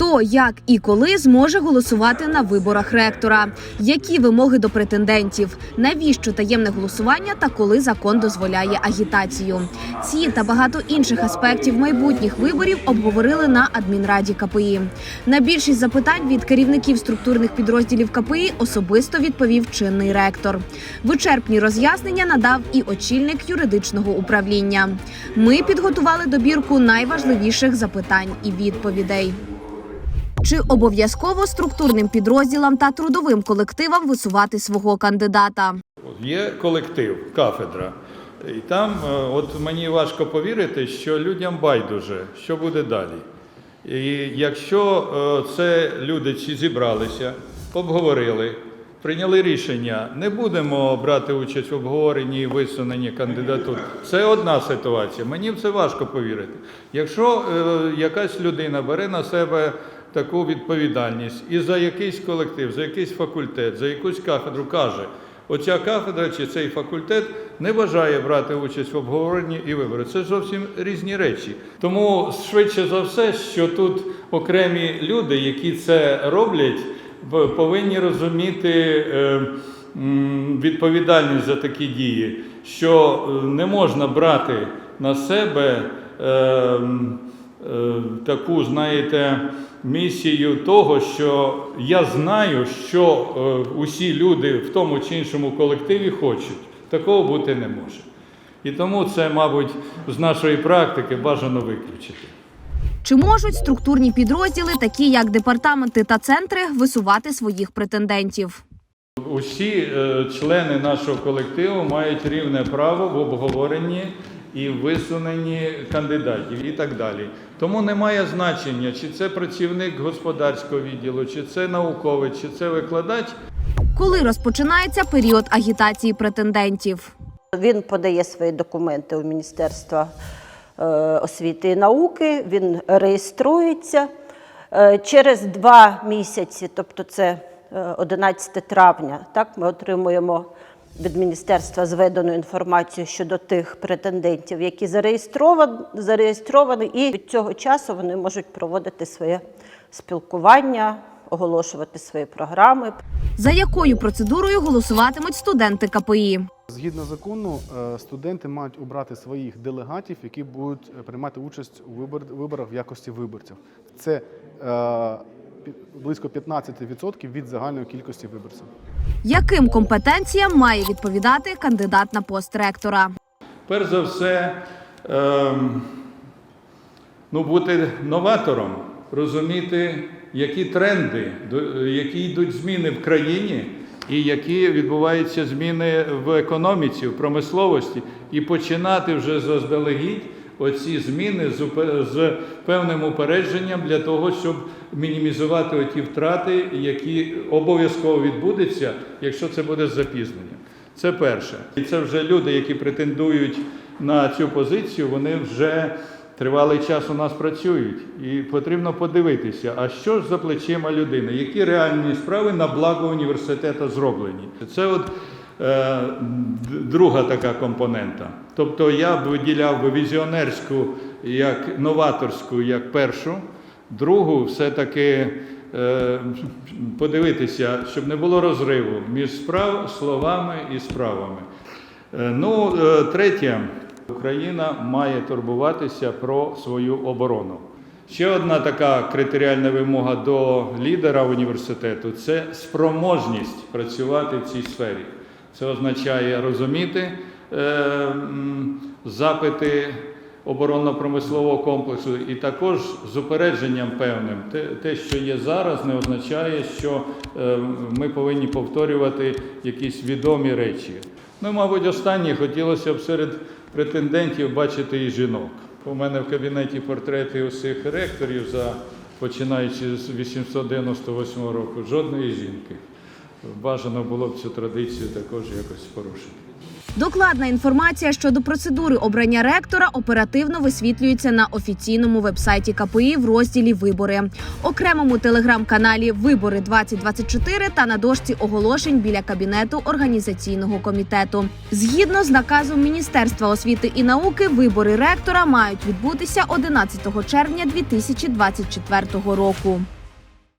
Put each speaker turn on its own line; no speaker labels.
Хто, як і коли зможе голосувати на виборах ректора? Які вимоги до претендентів? Навіщо таємне голосування та коли закон дозволяє агітацію? Ці та багато інших аспектів майбутніх виборів обговорили на адмінраді КПІ. На більшість запитань від керівників структурних підрозділів КПІ особисто відповів чинний ректор. Вичерпні роз'яснення надав і очільник юридичного управління. Ми підготували добірку найважливіших запитань і відповідей. Чи обов'язково структурним підрозділам та трудовим колективам висувати свого кандидата?
Є колектив, кафедра. І там, е, от мені важко повірити, що людям байдуже, що буде далі. І якщо е, це люди чи зібралися, обговорили, прийняли рішення, не будемо брати участь в обговоренні і висуненні кандидатур. Це одна ситуація. Мені в це важко повірити. Якщо е, якась людина бере на себе таку відповідальність і за якийсь колектив, за якийсь факультет, за якусь кафедру каже, оця кафедра чи цей факультет не бажає брати участь в обговоренні і вибори. Це зовсім різні речі. Тому швидше за все, що тут окремі люди, які це роблять, повинні розуміти е, відповідальність за такі дії, що е, не можна брати на себе. е, таку, знаєте, місію того, що я знаю, що е, усі люди в тому чи іншому колективі хочуть. Такого бути не може. І тому це, мабуть, з нашої практики бажано виключити.
Чи можуть структурні підрозділи, такі як департаменти та центри, висувати своїх претендентів?
Усі е, члени нашого колективу мають рівне право в обговоренні і висуненні кандидатів і так далі. Тому немає значення, чи це працівник господарського відділу, чи це науковець, чи це викладач.
Коли розпочинається період агітації претендентів?
Він подає свої документи у Міністерство е, освіти і науки, він реєструється. Е, Через два місяці, тобто це е, 11 травня, так, ми отримуємо від міністерства зведену інформацію щодо тих претендентів, які зареєстровані, зареєстровані, і від цього часу вони можуть проводити своє спілкування, оголошувати свої програми,
За якою процедурою голосуватимуть студенти КПІ?
Згідно закону, е, студенти мають обрати своїх делегатів, які будуть е, приймати участь у вибор- виборах в якості виборців. Це е, близько 15% від загальної кількості виборців.
Яким компетенціям має відповідати кандидат на пост ректора?
Перш за все, ем, ну, бути новатором, розуміти, які тренди, які йдуть зміни в країні, і які відбуваються зміни в економіці, в промисловості, і починати вже заздалегідь оці зміни з, певним упередженням для того, щоб мінімізувати оті втрати, які обов'язково відбудуться, якщо це буде з запізненням. Це перше. І це вже люди, які претендують на цю позицію, вони вже тривалий час у нас працюють. І потрібно подивитися, а що ж за плечима людини, які реальні справи на благо університету зроблені. Це от друга така компонента. Тобто я б виділяв би візіонерську як новаторську, як першу, другу все-таки е, подивитися, щоб не було розриву між справ, словами і справами. Е, Ну, е, третє, Україна має турбуватися про свою оборону. Ще одна така критеріальна вимога до лідера університету це спроможність працювати в цій сфері. Це означає розуміти е, запити оборонно-промислового комплексу, і також з упередженням певним. Те, що є зараз, не означає, що е, ми повинні повторювати якісь відомі речі. Ну, мабуть, останнє хотілося б серед претендентів бачити і жінок. У мене в кабінеті портрети усіх ректорів, за, починаючи з 898 року, жодної жінки. Бажано було б цю традицію також якось порушити.
Докладна інформація щодо процедури обрання ректора оперативно висвітлюється на офіційному вебсайті КПІ в розділі Вибори, окремому телеграм-каналі Вибори 2024 та на дошці оголошень біля кабінету організаційного комітету. Згідно з наказом Міністерства освіти і науки, вибори ректора мають відбутися 11 червня 2024 року.